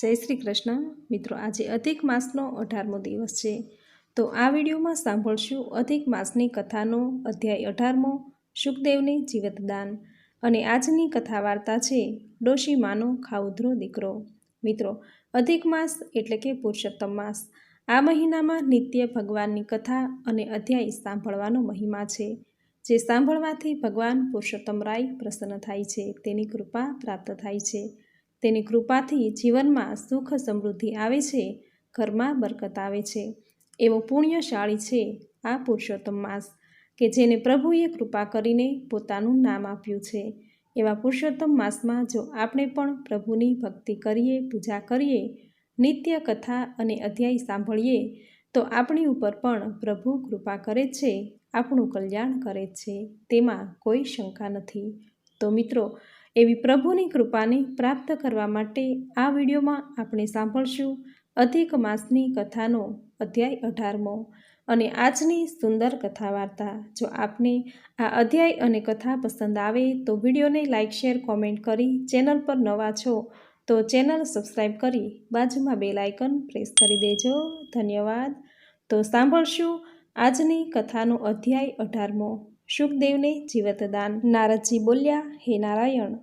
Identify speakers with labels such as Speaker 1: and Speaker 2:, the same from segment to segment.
Speaker 1: જય શ્રી કૃષ્ણ. મિત્રો, આજે અધિક માસનો અઢારમો દિવસ છે. તો આ વિડીયોમાં સાંભળશું અધિક માસની કથાનો અધ્યાય અઢારમો, સુખદેવને જીવતદાન. અને આજની કથા વાર્તા છે ડોશી માનો ખાઉધરો દીકરો. મિત્રો, અધિક માસ એટલે કે પુરુષોત્તમ માસ. આ મહિનામાં નિત્ય ભગવાનની કથા અને અધ્યાય સાંભળવાનો મહિમા છે, જે સાંભળવાથી ભગવાન પુરુષોત્તમ રાય પ્રસન્ન થાય છે, તેની કૃપા પ્રાપ્ત થાય છે. તેની કૃપાથી જીવનમાં સુખ સમૃદ્ધિ આવે છે, ઘરમાં બરકત આવે છે. એવો પુણ્યશાળી છે આ પુરુષોત્તમ માસ, કે જેને પ્રભુએ કૃપા કરીને પોતાનું નામ આપ્યું છે. એવા પુરુષોત્તમ માસમાં જો આપણે પણ પ્રભુની ભક્તિ કરીએ, પૂજા કરીએ, નિત્ય કથા અને અધ્યાય સાંભળીએ, તો આપણી ઉપર પણ પ્રભુ કૃપા કરે છે, આપણું કલ્યાણ કરે છે, તેમાં કોઈ શંકા નથી. તો મિત્રો એવી પ્રભુની કૃપાને પ્રાપ્ત કરવા માટે આ વિડીયોમાં આપણે સાંભળશું અધિક માસની કથાનો અધ્યાય અઢારમો અને આજની સુંદર કથા વાર્તા જો આપને આ અધ્યાય અને કથા પસંદ આવે તો વિડીયોને લાઇક શેર, કોમેન્ટ કરી ચેનલ પર નવા છો તો ચેનલ સબસ્ક્રાઈબ કરી બાજુમાં બેલ આઇકન પ્રેસ કરી દેજો. ધન્યવાદ. તો સાંભળશું આજની કથાનો અધ્યાય અઢારમો. સુખદેવને જીવતદાન. નારદજી બોલ્યા, હે નારાયણ,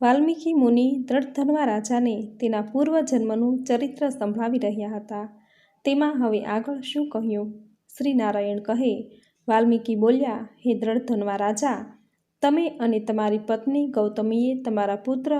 Speaker 1: વાલ્મીકી મુનિ દ્રઢધનવા રાજાને તેના પૂર્વજન્મનું ચરિત્ર સંભળાવી રહ્યા હતા. તેમાં હવે આગળ શું કહ્યું? શ્રી નારાયણ કહે, વાલ્મીકી બોલ્યા, હે દ્રઢધનવા રાજા તમે અને તમારી પત્ની ગૌતમીએ તમારા પુત્ર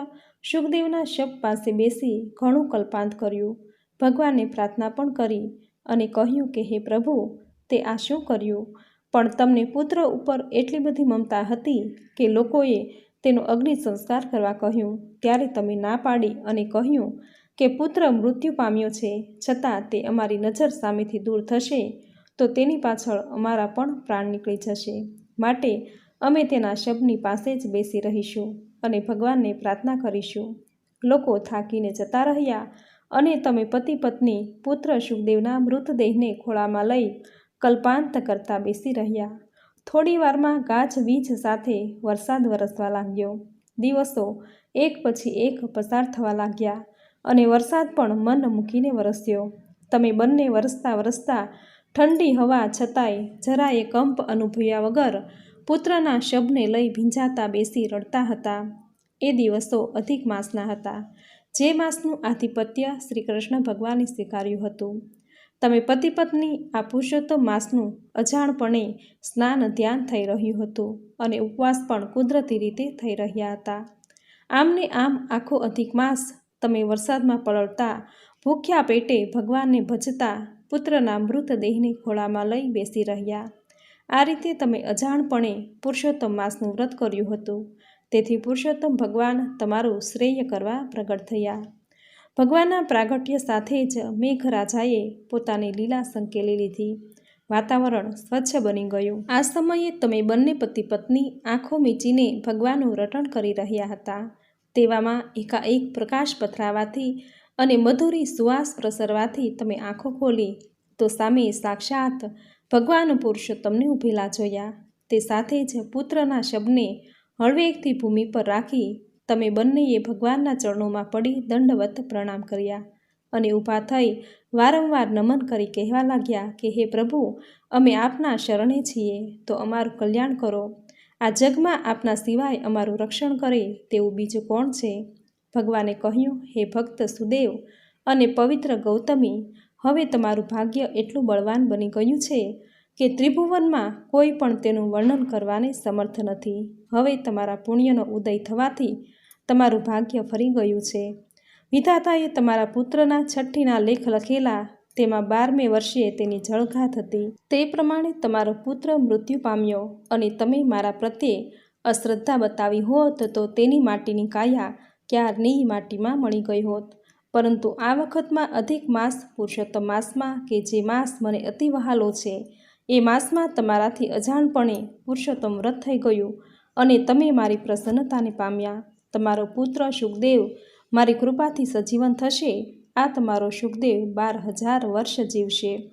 Speaker 1: સુખદેવના શબ પાસે બેસી ઘણું કલ્પાંત કર્યું. ભગવાનને પ્રાર્થના પણ કરી અને કહ્યું કે, હે પ્રભુ, તે આ શું કર્યું? પણ તમને પુત્ર ઉપર એટલી બધી મમતા હતી કે લોકોએ તેનો અગ્નિ સંસ્કાર કરવા કહ્યું. ત્યારે તમે ના પાડી અને કહ્યું કે પુત્ર મૃત્યુ પામ્યો છે, છતાં તે અમારી નજર સામેથી દૂર થશે, તો તેની પાછળ અમારા પણ પ્રાણ નીકળી જશે. માટે અમે તેના શબની પાસે જ બેસી રહીશું અને ભગવાનને પ્રાર્થના કરીશું. લોકો થાકીને જતા રહ્યા અને તમે પતિ પત્ની પુત્ર સુખદેવના મૃતદેહને ખોળામાં લઈ કલ્પાંત કરતા બેસી રહ્યા. થોડી વારમાં ગાજ વીજ સાથે વરસાદ વરસવા લાગ્યો. દિવસો એક પછી એક પસાર થવા લાગ્યા અને વરસાદ પણ મન મૂકીને વરસ્યો. તમે બંને વરસતા વરસતા ઠંડી હવા છતાંય જરાએ કંપ અનુભવ્યા વગર પુત્રના શબને લઈ ભીંજાતા બેસી રડતા હતા. એ દિવસો અધિક માસના હતા. જે માસનું આધિપત્ય શ્રી કૃષ્ણ ભગવાને સ્વીકાર્યું હતું. તમે પતિ પત્ની આ પુરુષોત્તમ માસનું અજાણપણે સ્નાન ધ્યાન થઈ રહ્યું હતું અને ઉપવાસ પણ કુદરતી રીતે થઈ રહ્યા હતા. આમને આમ આખો અધિક માસ તમે વરસાદમાં પલળતા, ભૂખ્યા પેટે ભગવાનને ભજતા, પુત્રના મૃતદેહને ખોળામાં લઈ બેસી રહ્યા. આ રીતે તમે અજાણપણે પુરુષોત્તમ માસનું વ્રત કર્યું હતું. તેથી પુરુષોત્તમ ભગવાન તમારું શ્રેય કરવા પ્રગટ થયા. ભગવાનના પ્રાગટ્ય સાથે જ મેઘરાજાએ પોતાની લીલા સંકેલી લીધી. વાતાવરણ સ્વચ્છ બની ગયું. આ સમયે તમે બંને પતિ પત્ની આંખો મીચીને ભગવાનનું રટણ કરી રહ્યા હતા. તેવામાં એકાએક પ્રકાશ પથરાવાથી અને મધુરી સુવાસ પ્રસરવાથી તમે આંખો ખોલી તો સામે સાક્ષાત ભગવાન પુરુષોત્તમને ઊભેલા જોયા. તે સાથે જ પુત્રના શબને હળવેકથી ભૂમિ પર રાખી તમે બંનેએ ભગવાનના ચરણોમાં પડી દંડવત પ્રણામ કર્યા અને ઊભા થઈ વારંવાર નમન કરી કહેવા લાગ્યા કે, હે પ્રભુ, અમે આપના શરણે છીએ, તો અમારું કલ્યાણ કરો. આ જગમાં આપના સિવાય અમારું રક્ષણ કરે તેવું બીજું કોણ છે? ભગવાને કહ્યું, હે ભક્ત સુદેવ અને પવિત્ર ગૌતમી, હવે તમારું ભાગ્ય એટલું બળવાન બની ગયું છે કે ત્રિભુવનમાં કોઈ પણ તેનું વર્ણન કરવાને સમર્થ નથી. હવે તમારા પુણ્યનો ઉદય થવાથી તમારું ભાગ્ય ફરી ગયું છે. વિધાતાએ તમારા પુત્રના છઠ્ઠીના લેખ લખેલા, તેમાં બારમે વર્ષે તેની જળઘાત હતી. તે પ્રમાણે તમારો પુત્ર મૃત્યુ પામ્યો અને તમે મારા પ્રત્યે અશ્રદ્ધા બતાવી હોત તો તેની માટીની કાયા ક્યારની માટીમાં મળી ગઈ હોત. પરંતુ આ વખતમાં અધિક માસ પુરુષોત્તમ માસમાં કે જે માસ મને અતિ વહાલો છે, એ માસમાં તમારાથી અજાણપણે પુરુષોત્તમ વ્રત થઈ ગયું અને તમે મારી પ્રસન્નતાને પામ્યા. તમારો પુત્ર સુખદેવ મારી કૃપાથી સજીવન થશે, આ તમારો સુખદેવ બાર હજાર વર્ષ જીવશે.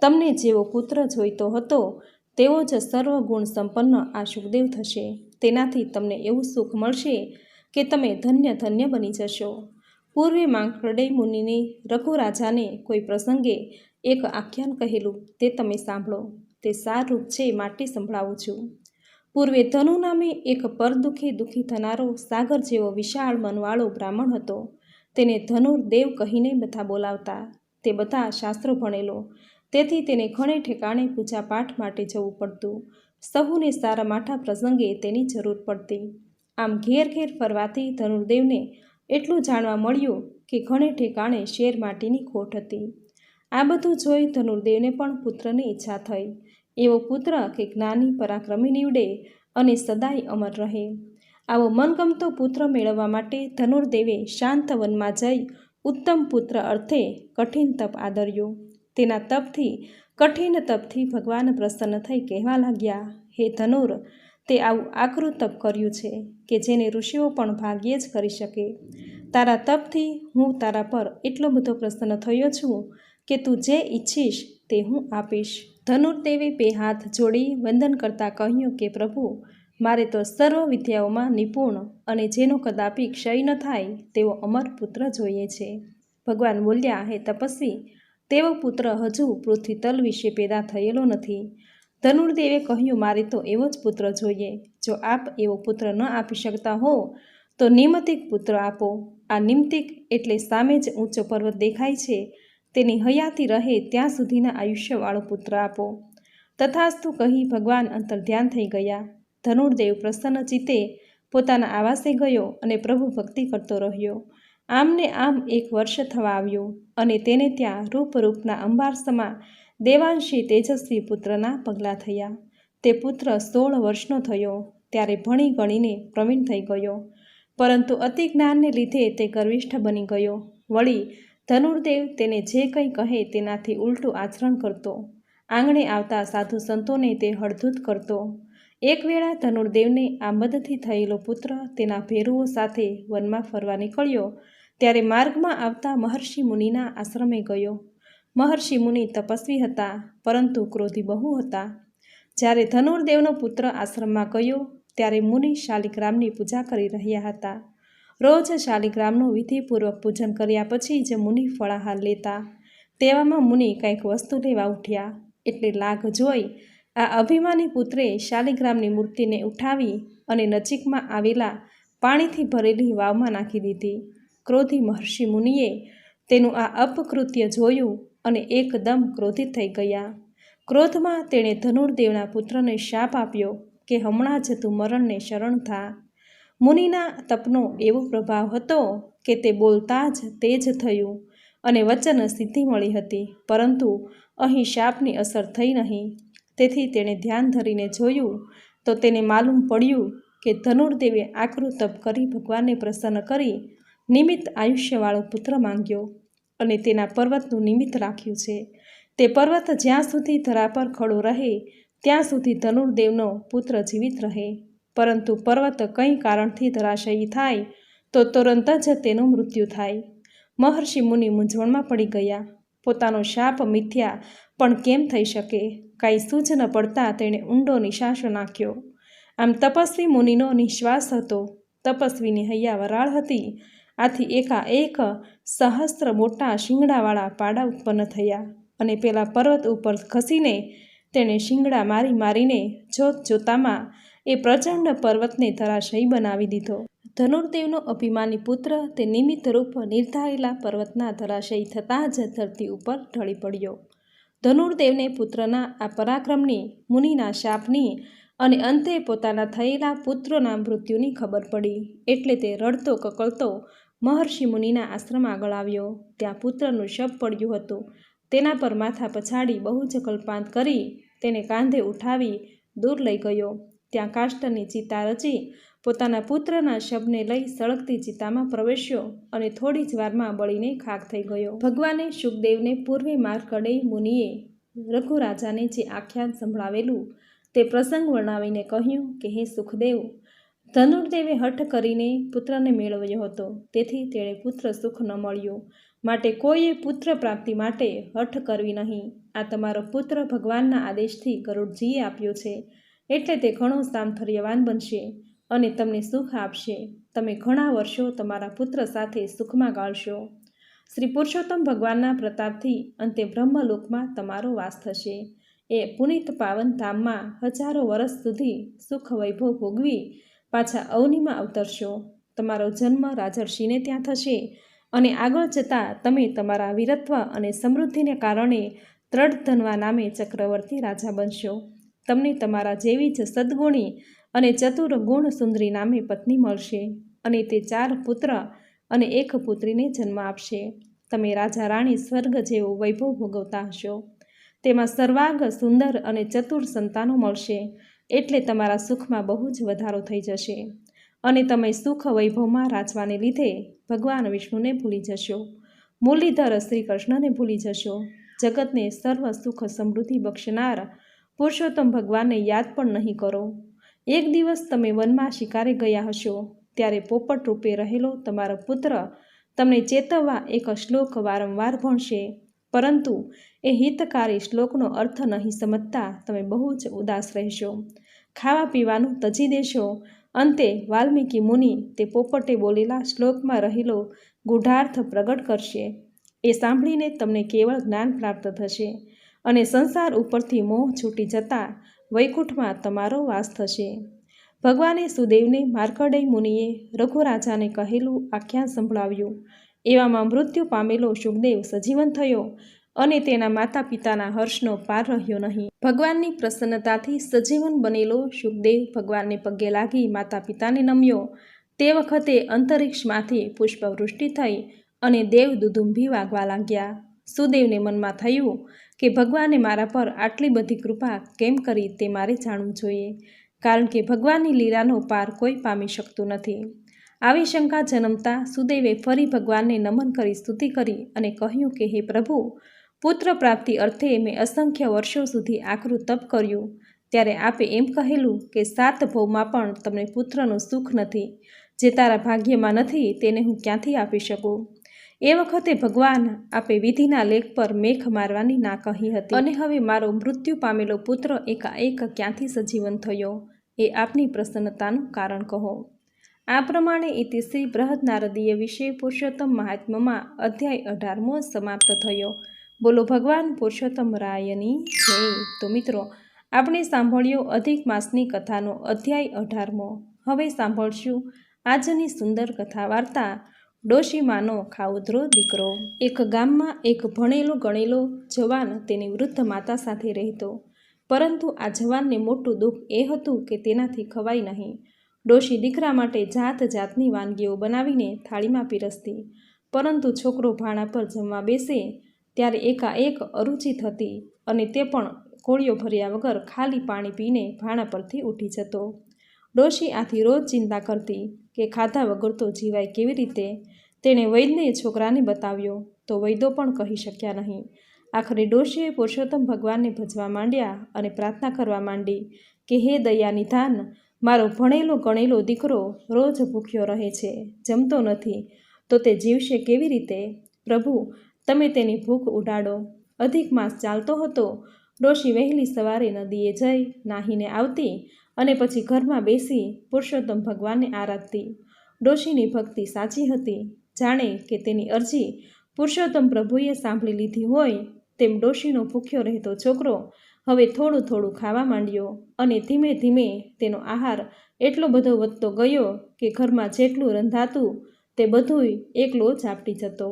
Speaker 1: તમને જેવો પુત્ર જોઈતો હતો, તેવો જ સર્વગુણ સંપન્ન આ સુખદેવ થશે. તેનાથી તમને એવું સુખ મળશે કે તમે ધન્ય ધન્ય બની જશો. પૂર્વે માંકડે મુનિને રઘુ રાજાને કોઈ પ્રસંગે એક આખ્યાન કહેલું, તે તમે સાંભળો. તે સારરૂપ છે માટે સંભળાવું છું. પૂર્વે ધનુ નામે એક પરદુઃખી દુઃખી થનારો સાગર જેવો વિશાળ મનવાળો બ્રાહ્મણ હતો. તેને ધનુર્દેવ કહીને બધા બોલાવતા, તે બધા શાસ્ત્રો ભણેલો. તેથી તેને ઘણે ઠેકાણે પૂજાપાઠ માટે જવું પડતું. સહુને સારા માઠા પ્રસંગે તેની જરૂર પડતી. આમ ઘેર ઘેર ફરવાથી ધનુર્દેવને એટલું જાણવા મળ્યું કે ઘણે ઠેકાણે શેર માટીની ખોટ હતી. આ બધું જોઈ ધનુર્દેવને પણ પુત્રની ઈચ્છા થઈ. એવો પુત્ર કે જ્ઞાની પરાક્રમી નીવડે અને સદાય અમર રહે. આવો મનગમતો પુત્ર મેળવવા માટે ધનુર્દેવે શાંત વનમાં જઈ ઉત્તમ પુત્ર અર્થે કઠિન તપ આદર્યો. તેના તપથી, કઠિન તપથી ભગવાન પ્રસન્ન થઈ કહેવા લાગ્યા, હે ધનુર, તે આવું આકરું તપ કર્યું છે કે જેને ઋષિઓ પણ ભાગ્યે જ કરી શકે. તારા તપથી હું તારા પર એટલો બધો પ્રસન્ન થયો છું કે તું જે ઈચ્છીશ તે હું આપીશ. ધનુર્દેવે બે હાથ જોડી વંદન કરતાં કહ્યું કે, પ્રભુ, મારે તો સર્વ વિદ્યાઓમાં નિપુણ અને જેનો કદાપી ક્ષય ન થાય તેવો અમર પુત્ર જોઈએ છે. ભગવાન બોલ્યા, હે તપસ્વી, તેવો પુત્ર હજુ પૃથ્વી તલ વિશે પેદા થયેલો નથી. ધનુર્દેવે કહ્યું, મારે તો એવો જ પુત્ર જોઈએ. જો આપ એવો પુત્ર ન આપી શકતા હો, તો નિમતિક પુત્ર આપો. આ નિમતિક એટલે સામે જ ઊંચો પર્વત દેખાય છે. તેની હયાતી રહે ત્યાં સુધીના આયુષ્યવાળો પુત્ર આપો. તથાસ્તુ કહી ભગવાન અંતર ધ્યાન થઈ ગયા. ધનુર્દેવ પ્રસન્ન ચિત્તે પોતાના આવાસે ગયો અને પ્રભુ ભક્તિ કરતો રહ્યો. આમને આમ એક વર્ષ થવા આવ્યું અને તેને ત્યાં રૂપરૂપના અંબારસમાં દેવાંશી તેજસ્વી પુત્રના પગલાં થયા. તે પુત્ર સોળ વર્ષનો થયો, ત્યારે ભણી ગણીને પ્રવીણ થઈ ગયો. પરંતુ અતિ જ્ઞાનને લીધે તે ગર્વિષ્ઠ બની ગયો. વળી ધનુર્દેવ તેને જે કંઈ કહે તેનાથી ઉલટું આચરણ કરતો. આંગણે આવતા સાધુ સંતોને તે હળધૂત કરતો. એક વેળા ધનુર્દેવને આ મદથી થયેલો પુત્ર તેના ભેરુઓ સાથે વનમાં ફરવા નીકળ્યો. ત્યારે માર્ગમાં આવતા મહર્ષિ મુનિના આશ્રમે ગયો. મહર્ષિ મુનિ તપસ્વી હતા, પરંતુ ક્રોધી બહુ હતા. જ્યારે ધનુર્દેવનો પુત્ર આશ્રમમાં ગયો, ત્યારે મુનિ શાલિગ્રામની પૂજા કરી રહ્યા હતા. રોજ શાલિગ્રામનું વિધિપૂર્વક પૂજન કર્યા પછી જ મુનિ ફળાહાર લેતા તેવામાં મુનિ કંઈક વસ્તુ લેવા ઉઠ્યા. એટલે લાગ જોઈ આ અભિમાની પુત્રે શાલિગ્રામની મૂર્તિને ઉઠાવી અને નજીકમાં આવેલા પાણીથી ભરેલી વાવમાં નાખી દીધી. ક્રોધી મહર્ષિ મુનિએ તેનું આ અપકૃત્ય જોયું અને એકદમ ક્રોધિત થઈ ગયા. ક્રોધમાં તેણે ધનુર્દેવના પુત્રને શાપ આપ્યો કે હમણાં જ તું મરણને શરણ થા. મુનિના તપનો એવો પ્રભાવ હતો કે તે બોલતા જ તેજ થયું અને વચન સિદ્ધિ મળી હતી. પરંતુ અહીં શાપની અસર થઈ નહીં. તેથી તેણે ધ્યાન ધરીને જોયું તો તેને માલુમ પડ્યું કે ધનુર્દેવે આકરું તપ કરી ભગવાનને પ્રસન્ન કરી નિમિત્ત આયુષ્યવાળો પુત્ર માંગ્યો અને તેના પર્વતનું નિમિત્ત રાખ્યું છે. તે પર્વત જ્યાં સુધી ધરા પર ખડો રહે, ત્યાં સુધી ધનુર્દેવનો પુત્ર જીવિત રહે. પરંતુ પર્વત કંઈ કારણથી ધરાશયી થાય, તો તુરંત જ તેનું મૃત્યુ થાય. મહર્ષિ મુનિ મૂંઝવણમાં પડી ગયા. પોતાનો શાપ મિથ્યા, પણ કેમ થઈ શકે? કાંઈ સૂઝ ન પડતા તેણે ઊંડો નિશાસો નાખ્યો. આમ તપસ્વી મુનિનો નિશ્વાસ હતો. તપસ્વીની હૈયા વરાળ હતી. આથી એકાએક સહસ્ત્ર મોટા શિંગડાવાળા પાડા ઉત્પન્ન થયા અને પેલા પર્વત ઉપર ખસીને તેણે શિંગડા મારી મારીને જોત જોતામાં એ પ્રચંડ પર્વતને ધરાશયી બનાવી દીધો. ધનુર્દેવનો અભિમાની પુત્ર તે નિમિત્ત રૂપ નિર્ધારેલા પર્વતના ધરાશયી થતાં જ ધરતી ઉપર ઢળી પડ્યો. ધનુર્દેવને પુત્રના આ પરાક્રમની, મુનિના શાપની અને અંતે પોતાના થયેલા પુત્રોના મૃત્યુની ખબર પડી. એટલે તે રડતો કકળતો મહર્ષિ મુનિના આશ્રમ આગળ આવ્યો. ત્યાં પુત્રનું શબ પડ્યું હતું. તેના પર માથા પછાડી બહુ જ કલ્પાંત કરી તેને કાંધે ઉઠાવી દૂર લઈ ગયો. ત્યાં કાષ્ટની ચિતા રચી પોતાના પુત્રના શબને લઈ સળગતી ચિતામાં પ્રવેશ્યો અને થોડી જ વારમાં બળીને ખાક થઈ ગયો. ભગવાને સુખદેવને પૂર્વે માર્કડે મુનિએ રઘુ રાજાને જે આખ્યાન સંભળાવેલું તે પ્રસંગ વર્ણવીને કહ્યું કે, હે સુખદેવ, ધનુર્દેવે હઠ કરીને પુત્રને મેળવ્યો હતો. તેથી તેણે પુત્ર સુખ ન મળ્યું. માટે કોઈએ પુત્ર પ્રાપ્તિ માટે હઠ કરવી નહીં. આ તમારો પુત્ર ભગવાનના આદેશથી ગરુડજીએ આપ્યો છે. એટલે તે ઘણો સામથર્યવાન બનશે અને તમને સુખ આપશે. તમે ઘણા વર્ષો તમારા પુત્ર સાથે સુખમાં ગાળશો. શ્રી પુરુષોત્તમ ભગવાનના પ્રતાપથી અંતે બ્રહ્મલોકમાં તમારો વાસ થશે. એ પુનિત પાવન ધામમાં હજારો વર્ષ સુધી સુખ વૈભવ ભોગવી પાછા અવનીમાં અવતરશો. તમારો જન્મ રાજર્ષિને ત્યાં થશે અને આગળ જતાં તમે તમારા વીરત્વ અને સમૃદ્ધિને કારણે ત્રડ ધનવા નામે ચક્રવર્તી રાજા બનશો. તમને તમારા જેવી જ સદગુણી અને ચતુર ગુણ સુંદરી નામે પત્ની મળશે અને તે ચાર પુત્ર અને એક પુત્રીને જન્મ આપશે. તમે રાજા રાણી સ્વર્ગ જેવો વૈભવ ભોગવતા હશો. તેમાં સર્વાંગ સુંદર અને ચતુર સંતાનો મળશે એટલે તમારા સુખમાં બહુ જ વધારો થઈ જશે અને તમે સુખ વૈભવમાં રાચવાને લીધે ભગવાન વિષ્ણુને ભૂલી જશો. મુરલીધર શ્રી કૃષ્ણને ભૂલી જશો. જગતને સર્વ સુખ સમૃદ્ધિ બક્ષનાર પુરુષોત્તમ ભગવાનને યાદ પણ નહીં કરો. એક દિવસ તમે વનમાં શિકારે ગયા હશો, ત્યારે પોપટ રૂપે રહેલો તમારો પુત્ર તમને ચેતવવા એક શ્લોક વારંવાર ભણશે. પરંતુ એ હિતકારી શ્લોકનો અર્થ નહીં સમજતા તમે બહુ જ ઉદાસ રહેશો. ખાવા પીવાનું તજી દેશો. અંતે વાલ્મીકી મુનિ તે પોપટે બોલેલા શ્લોકમાં રહેલો ગૂઢાર્થ પ્રગટ કરશે. એ સાંભળીને તમને કેવળ જ્ઞાન પ્રાપ્ત થશે. અને સંસાર ઉપરથી મોહ છૂટી જતાં વૈકુંઠમાં તમારો વાસ થશે. ભગવાને સુદેવને માર્કડેય મુનિએ રઘુરાજાને કહેલું આખ્યાન સંભળાવ્યું. એવામાં મૃત્યુ પામેલો સુખદેવ સજીવન થયો અને તેના માતા પિતાના હર્ષનો પાર રહ્યો નહીં. ભગવાનની પ્રસન્નતાથી સજીવન બનેલો સુખદેવ ભગવાનને પગે લાગી માતા પિતાને નમ્યો. તે વખતે અંતરિક્ષમાંથી પુષ્પવૃષ્ટિ થઈ અને દેવ દુદુંભી વાગવા લાગ્યા. સુદેવને મનમાં થયું કે ભગવાને મારા પર આટલી બધી કૃપા કેમ કરી તે મારે જાણવું જોઈએ, કારણ કે ભગવાનની લીલાનો પાર કોઈ પામી શકતું નથી. આવી શંકા જન્મતા સુદેવે ફરી ભગવાનને નમન કરી સ્તુતિ કરી અને કહ્યું કે, હે પ્રભુ, પુત્ર પ્રાપ્તિ અર્થે મેં અસંખ્ય વર્ષો સુધી આકરું તપ કર્યું, ત્યારે આપે એમ કહેલું કે, સાત ભવમાં પણ તમને પુત્રનું સુખ નથી, જે તારા ભાગ્યમાં નથી તેને હું ક્યાંથી આપી શકું? એ વખતે ભગવાન આપે વિધિના લેખ પર મેઘ મારવાની ના કહી હતી. અને હવે મારો મૃત્યુ પામેલો પુત્ર એકાએક ક્યાંથી સજીવન થયો એ આપની પ્રસન્નતાનું કારણ કહો. આ પ્રમાણે ઇતિશ્રી બૃહદ નારદીય વિશે પુરુષોત્તમ મહાત્મામાં અધ્યાય અઢારમો સમાપ્ત થયો. બોલો, ભગવાન પુરુષોત્તમ રાયની જય. તો મિત્રો, આપણે સાંભળ્યો અધિક માસની કથાનો અધ્યાય અઢારમો. હવે સાંભળશું આજની સુંદર કથા વાર્તા ડોશીમાનો ખાઉધરો દીકરો. એક ગામમાં એક ભણેલો ગણેલો જવાન તેની વૃદ્ધ માતા સાથે રહેતો. પરંતુ આ જવાનને મોટું દુઃખ એ હતું કે તેનાથી ખવાય નહીં. ડોશી દીકરા માટે જાત જાતની વાનગીઓ બનાવીને થાળીમાં પીરસતી. પરંતુ છોકરો ભાણા પર જમવા બેસે ત્યારે એકાએક અરુચિ થતી અને તે પણ કોળીઓ ભર્યા વગર ખાલી પાણી પીને ભાણા પરથી ઉઠી જતો. ડોશી આથી રોજ ચિંતા કરતી કે ખાધા વગર તો જીવાય કેવી રીતે? તેણે વૈદ્યને છોકરાને બતાવ્યો, તો વૈદો પણ કહી શક્યા નહીં. આખરે ડોશીએ પુરુષોત્તમ ભગવાનને ભજવા માંડ્યા અને પ્રાર્થના કરવા માંડી કે, હે દયા નિધાન, મારો ભણેલો ગણેલો દીકરો રોજ ભૂખ્યો રહે છે, જમતો નથી, તો તે જીવશે કેવી રીતે? પ્રભુ, તમે તેની ભૂખ ઉડાડો. અધિક માસ ચાલતો હતો, ડોશી વહેલી સવારે નદીએ જઈ નાહીને આવતી અને પછી ઘરમાં બેસી પુરુષોત્તમ ભગવાનને આરાધતી. ડોશીની ભક્તિ સાચી હતી. જાણે કે તેની અરજી પુરુષોત્તમ પ્રભુએ સાંભળી લીધી હોય તેમ ડોશીનો ભૂખ્યો રહેતો છોકરો હવે થોડું થોડું ખાવા માંડ્યો અને ધીમે ધીમે તેનો આહાર એટલો બધો વધતો ગયો કે ઘરમાં જેટલું રંધાતું તે બધુંય એકલો ઝાપટી જતો.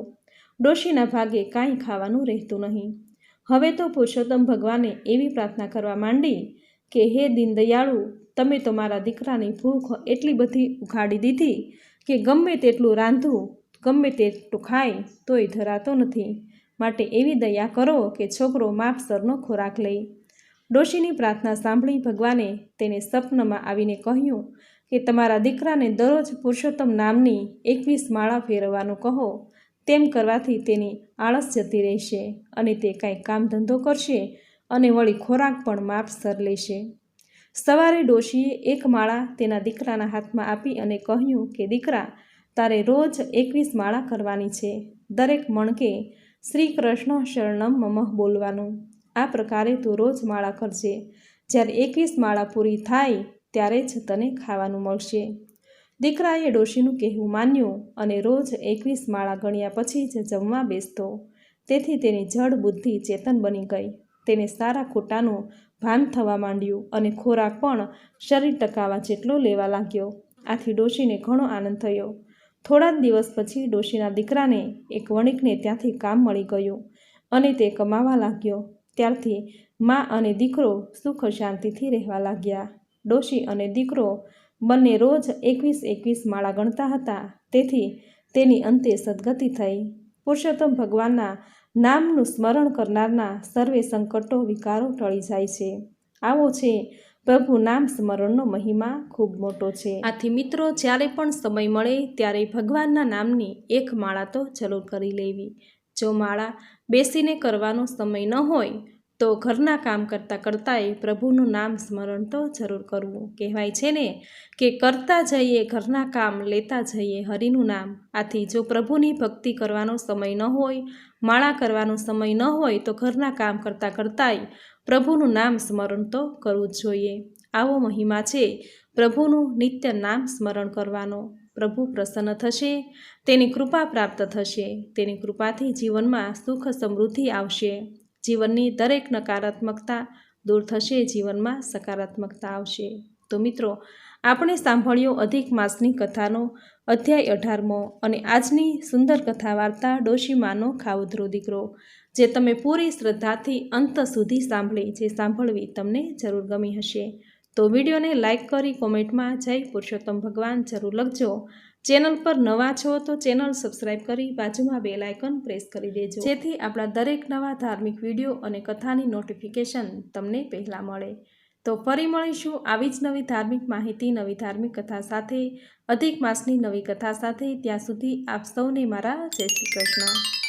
Speaker 1: ડોશીના ભાગે કાંઈ ખાવાનું રહેતું નહીં. હવે તો પુરુષોત્તમ ભગવાને એવી પ્રાર્થના કરવા માંડી કે, હે દીનદયાળુ, તમે તો મારા દીકરાની ભૂખ એટલી બધી ઉઘાડી દીધી કે ગમે તેટલું રાંધવું ગમે તેટલું ખાય, તોય ધરાતો નથી. માટે એવી દયા કરો કે છોકરો માપસરનો ખોરાક લઈ ડોશીની પ્રાર્થના સાંભળી ભગવાને તેને સ્વપ્નમાં આવીને કહ્યું કે તમારા દીકરાને દરરોજ પુરુષોત્તમ નામની એકવીસ માળા ફેરવવાનું કહો. તેમ કરવાથી તેની આળસ જતી રહેશે અને તે કાંઈ કામ ધંધો કરશે અને વળી ખોરાક પણ માપસર લેશે. સવારે ડોશીએ એક માળા તેના દીકરાના હાથમાં આપી અને કહ્યું કે, દીકરા તારે રોજ એકવીસ માળા કરવાની છે. દરેક મણકે શ્રી કૃષ્ણ શરણમ મમઃ બોલવાનું. આ પ્રકારે તું રોજ માળા કરજે. જ્યારે એકવીસ માળા પૂરી થાય, ત્યારે જ તને ખાવાનું મળશે. દીકરાએ ડોશીનું કહેવું માન્યું અને રોજ એકવીસ માળા ગણ્યા પછી જ જમવા બેસતો. તેથી તેની જડ બુદ્ધિ ચેતન બની ગઈ. તેને સારા ખોટાનું ભાન થવા માંડ્યું અને ખોરાક પણ શરીર ટકાવા જેટલો લેવા લાગ્યો. આથી ડોશીને ઘણો આનંદ થયો. થોડા જ દિવસ પછી ડોશીના દીકરાને એક વણિકને ત્યાંથી કામ મળી ગયું અને તે કમાવા લાગ્યો. ત્યારથી મા અને દીકરો સુખ શાંતિથી રહેવા લાગ્યા. ડોશી અને દીકરો બંને રોજ એકવીસ એકવીસ માળા ગણતા હતા. તેથી તેની અંતે સદગતિ થઈ. પુરુષોત્તમ ભગવાનના નામનું સ્મરણ કરનારના સર્વે સંકટો વિકારો ટળી જાય છે. આવો છે પ્રભુ નામ સ્મરણનો મહિમા ખૂબ મોટો છે. આથી મિત્રો, જ્યારે પણ સમય મળે, ત્યારે ભગવાનના નામની એક માળા તો જરૂર કરી લેવી. જો માળા બેસીને કરવાનો સમય ન હોય તો ઘરના કામ કરતાં કરતાંય પ્રભુનું નામ સ્મરણ તો જરૂર કરવું. કહેવાય છે ને કે કરતા જઈએ, ઘરના કામ લેતા જઈએ, હરિનું નામ. આથી જો પ્રભુની ભક્તિ કરવાનો સમય ન હોય, માળા કરવાનો સમય ન હોય, તો ઘરના કામ કરતાં કરતાંય પ્રભુનું નામ સ્મરણ તો કરવું જ જોઈએ. આવો મહિમા છે પ્રભુનું નિત્ય નામ સ્મરણ કરવાનો. પ્રભુ પ્રસન્ન થશે, તેની કૃપા પ્રાપ્ત થશે, તેની કૃપાથી જીવનમાં સુખ સમૃદ્ધિ આવશે. જીવનની દરેક નકારાત્મકતા દૂર થશે, જીવનમાં સકારાત્મકતા આવશે. તો મિત્રો, આપણે સાંભળ્યો અધિક માસની કથાનો અધ્યાય અઢારમો અને આજની સુંદર કથા વાર્તા ડોશીમાનો ખાવધરો દીકરો, જે તમે પૂરી શ્રદ્ધાથી અંત સુધી સાંભળી, જે સાંભળવી તમને જરૂર ગમી હશે. તો વિડીયોને લાઇક કરી કોમેન્ટમાં જય પુરુષોત્તમ ભગવાન જરૂર લખજો. ચેનલ પર નવા છો તો ચેનલ સબસ્ક્રાઇબ કરી બાજુમાં બેલ આઇકન પ્રેસ કરી દેજો. જેથી આપણા દરેક નવા ધાર્મિક વીડિયો અને કથાની નોટિફિકેશન તમને પહેલાં મળે. તો ફરી મળીશું આવી જ નવી ધાર્મિક માહિતી, નવી ધાર્મિક કથા સાથે. અધિક માસની નવી કથા સાથે ત્યાં સુધી આપ સૌને મારા જય શ્રી કૃષ્ણ.